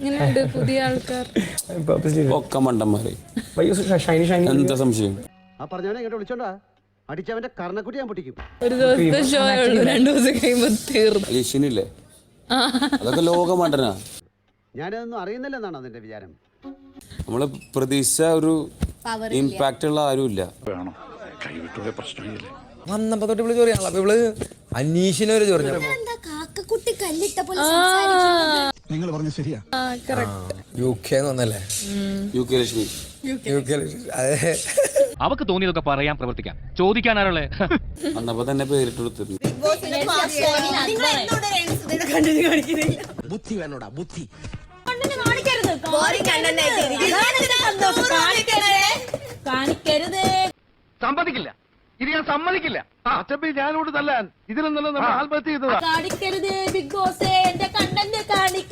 ഇങ്ങനെയുണ്ട് പുതിയ ആൾക്കാർ. purposely. ഒക്കെ മണ്ടന്മാര്. But ഷൈനി. എന്താ സംശയം? ആ പറഞ്ഞവനെ ഇങ്ങോട്ട് വിളിച്ചോണ്ടാ. അടിച്ചവന്റെ കർണക്കുട്ടി ഞാൻ പൊട്ടിക്കും. ഒരു ദിവസത്തെ ഷോ ഉള്ളൂ രണ്ടു ദിവസം കഴിയുമ്പോ തീർന്നു. ലിഷിനില്ലേ അതൊക്കെ ലോക മണ്ടനാ ഞാനതൊന്നും അറിയുന്നില്ലെന്നാണോ അതിന്റെ വിചാരം? നമ്മൾ പ്രതീക്ഷ ഒരു ഇമ്പാക്റ്റ് ഉള്ള ആരുമില്ല. വന്നപ്പോ തൊട്ട് അപ്പൊ ഇവൾ അനീഷിനെ ഒരു ചൊറിഞ്ഞു കാക്കക്കുട്ടി കല്ലിട്ട പോലെ ആ ശരിയാ യു കെ എന്നല്ലേ U K Lakshmi. U K അതെ. അവക്ക് തോന്നിയതൊക്കെ പറയാൻ പ്രവർത്തിക്കാം. ചോദിക്കാനാരുള്ളേ അന്നപ്പോ തന്നെ പേരിട്ട് വേണോടാ കാണിക്കരുത്. സമ്മതിക്കില്ല. ഇത് ഞാൻ സമ്മതിക്കില്ല. അച്ചപ്പി ഞാനോട് തല്ലാൻ. ഇതിലൊന്നും നമ്മൾ ആത്മഹത്യ ചെയ്തതാ. കാണിക്കരുത് ബിഗ് ബോസ്. എന്റെ കണ്ടന്റ് കാണിക്കരുത്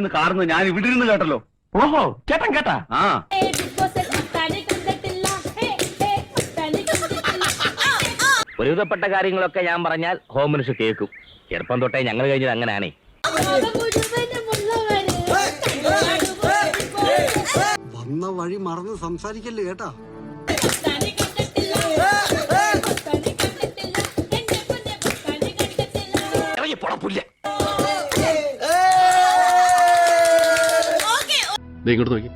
അവിടെ കാർന്ന് ഞാൻ ഇവിടെ ഇരുന്ന് കേട്ടല്ലോ. ഓഹോ ചേട്ടൻ കേട്ടാ? ആ. ഒരുവിധപ്പെട്ട കാര്യങ്ങളൊക്കെ ഞാൻ പറഞ്ഞാൽ ഹോം മിനിസ്റ്റർ കേൾക്കും. ചെറുപ്പം തൊട്ടേ ഞങ്ങൾ കഴിഞ്ഞത് അങ്ങനെയാണേ വന്ന വഴി മറന്ന് സംസാരിക്കല്ലേ കേട്ടാ? ഇങ്ങോട്ട് നോക്കി.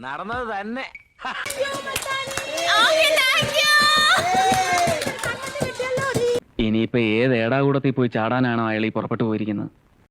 നടന്നത് തന്നെ. ഇനിയിപ്പോ ഏത് ഏടാകൂടത്തിൽ പോയി ചാടാനാണോ അയാൾ ഈ പുറപ്പെട്ടു പോയിരിക്കുന്നത്?